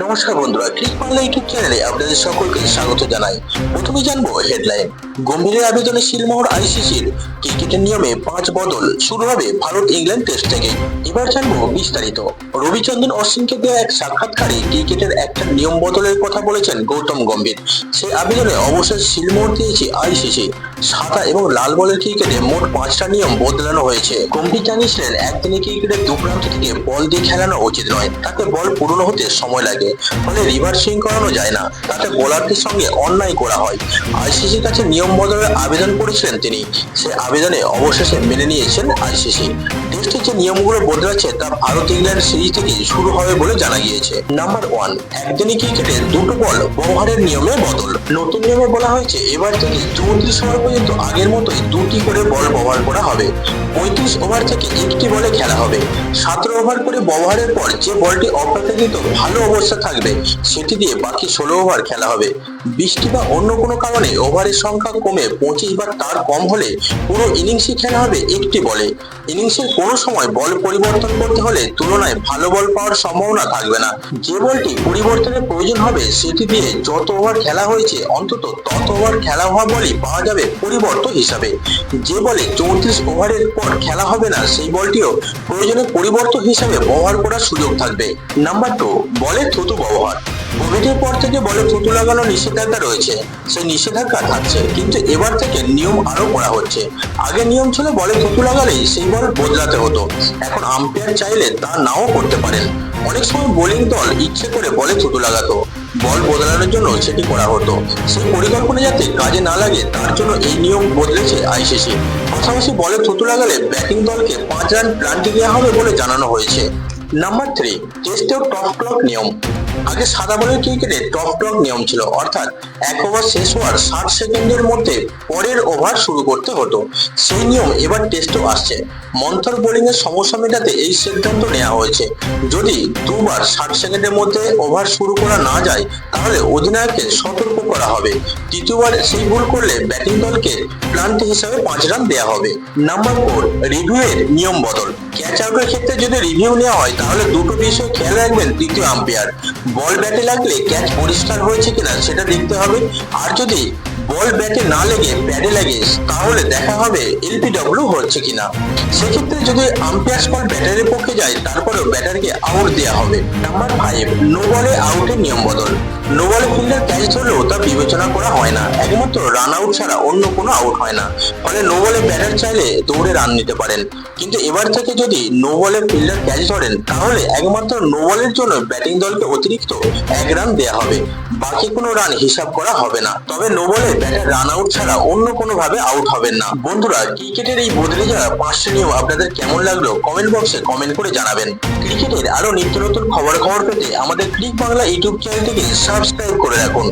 নমস্কার বন্ধুরা click Bangla YouTube চ্যানেলে আপনাদের সকলকে স্বাগত জানাই। প্রথমে জানব হেডলাইন গম্ভীরের আবেদনে শিলমোহর আইসিসির ক্রিকেটের নিয়মে পাঁচ বদল শুরু হবে ভারত ইংল্যান্ড টেস্ট থেকে। এবার জানব বিস্তারিত। রবিচন্দ্রন অশ্বিনকে দেওয়া এক সাক্ষাৎকারে ক্রিকেটের একটা নিয়ম বদলের কথা বলেছেন গৌতম গম্ভীর। সেই আবেদনে অবশ্যই শিলমোহর দিয়েছে আইসিসি। সাদা এবং লাল বলের ক্রিকেটে মোট পাঁচটা নিয়ম বদলানো হয়েছে। কমিটি জানিয়েছিলেন একদিনে ক্রিকেটের দু প্রান্ত থেকে বল দিয়ে খেলানো উচিত নয়। তাতে বল পুরনো হতে সময় লাগে, ফলে রিভার্সিং করানো যায় না। তাতে বোলারদের সঙ্গে অন্যায় করা হয়। আইসিসির কাছে নিয়ম বদলের আবেদন করেছিলেন তিনি। সে আবেদনে অবশেষে মেনে নিয়েছেন আইসিসি। টেস্টে যে নিয়মগুলো বদলাচ্ছে তা ভারত ইংল্যান্ড সিরিজ থেকে শুরু হবে বলে জানা গিয়েছে। নাম্বার ওয়ান একদিনই ক্রিকেটে দুটো বল ব্যবহারের নিয়মে বদল। নতুন নিয়মে বলা হয়েছে, এবার থেকে চৌত্রিশ ওভার পর্যন্ত আগের মতোই দুটি করে বল ব্যবহার করা হবে। পঁয়ত্রিশ ওভার থেকে একটি বলে খেলা হবে। সতেরো ওভার করে ব্যবহারের পর যে বলটি অপ্রত্যাশিত ভালো অবস্থা থাকবে, সেটি দিয়ে বাকি ষোলো ওভার খেলা হবে। বৃষ্টি বা অন্য কোনো কারণে ওভারের সংখ্যা কমে পঁচিশ বা তার কম হলে পুরো ইনিংসই খেলা হবে একটি বলে। ইনিংসের কোনো সময় বল পরিবর্তন করতে হলে তুলনায় ভালো বল পাওয়ার সম্ভাবনা থাকবে না। যে বলটি পরিবর্তনের প্রয়োজন হবে সেটি দিয়ে যত ওভার খেলা হয়েছে, অন্তত তত ওভার খেলা হওয়া বলই পাওয়া যাবে পরিবর্তন হিসাবে। যে বলে চৌত্রিশ ওভারের পর খেলা হবে না, সেই বলটিও প্রয়োজনে পরিবর্তন হিসাবে ব্যবহার করার সুযোগ থাকবে। নাম্বার টু বলে থুতু ব্যবহার। কোভিডের পর থেকে বলে থুতু লাগানো নিষেধাজ্ঞা রয়েছে। সেই নিষেধাজ্ঞা থাকছে, কিন্তু এবার থেকে নিয়ম আরও করা হচ্ছে। আগে নিয়ম ছিল বলে থুতু লাগালেই সেই বল বদলাতে হতো। এখন আম্পায়ার চাইলে তা নাও করতে পারেন। অনেক সময় বোলিং দল ইচ্ছে করে বলে থুতু লাগাতো। বল বদলানোর জন্য সেটি করা হতো। সেই পরিকল্পনা যাতে কাজে না লাগে, তার জন্য এই নিয়ম বদলেছে আইসিসি। পাশাপাশি বলে থুতু লাগালে ব্যাটিং দলকে পাঁচ রান প্লান্টি দেওয়া হবে বলে জানানো হয়েছে। নাম্বার থ্রি টেস্টেও টপ ক্লক নিয়ম। আগে সাদা বলের ক্রিকেটে টপ ক্লক নিয়ম ছিল, অর্থাৎ এক ওভার শেষ হওয়ার ষাট সেকেন্ডের মধ্যে পরের ওভার শুরু করতে হতো। সেই নিয়ম এবার টেস্টেও আসছে। মন্থর বোলিং এর সমস্যা মেটাতে এই সিদ্ধান্ত নেওয়া হয়েছে। যদি দুবার ষাট সেকেন্ডের মধ্যে ওভার শুরু করা না যায়, তাহলে অধিনায়ককে সতর্ক করা হবে। তৃতীয়বার সেই ভুল করলে ব্যাটিং দলকে প্লান্টি হিসাবে পাঁচ রান দেওয়া হবে। নাম্বার ফোর রিভিউ এর নিয়ম বদল। ক্যাচ আউটের ক্ষেত্রে যদি রিভিউ নেওয়া হয়, তাহলে দুটো বিষয় খেয়াল রাখবেন তৃতীয় আম্পায়ার বল ব্যাটে লাগলে ক্যাচ পরিষ্কার হয়েছে কিনা, সেটা দেখতে হবে। আর যদি বল ব্যাটে না লেগে প্যাডে লাগে, তাহলে দেখা হবে এলপিডব্লিউ হচ্ছে কিনা। সেক্ষেত্রে যদি আম্পায়ার বল ব্যাটারের পক্ষে যায়, তারপরেও ব্যাটারকে আউট দেওয়া হবে। নাম্বার ফাইভ নো বলে আউটের নিয়ম বদল। নো বলে ফিল্ডার ক্যাচ ধরলেও তা বিবেচনা করা হয় না। একমাত্র রান আউট ছাড়া অন্য কোনো আউট হয় না। ফলে নো বলে ব্যাটার চাইলে দৌড়ে রান নিতে পারেন। কিন্তু এবার থেকে যদি নো বলে ফিল্ডার ক্যাচ ধরেন, তাহলে একমাত্র নো বলের জন্য ব্যাটিং দলকে অতিরিক্ত এক রান দেওয়া হবে। বাকি কোনো রান হিসাব করা হবে না। তবে নো বলে ব্যাটার রান আউট ছাড়া অন্য কোনো ভাবে আউট হবেন না। বন্ধুরা, ক্রিকেটের এই বদলে যাওয়া পাঁচটি নিয়ম আপনাদের কেমন লাগল কমেন্ট বক্সে কমেন্ট করে জানাবেন। ক্রিকেটের আরও নিত্য নতুন খবর খবর পেতে আমাদের ক্লিক বাংলা ইউটিউব চ্যানেলটিকে সাবস্ক্রাইব করে রাখুন।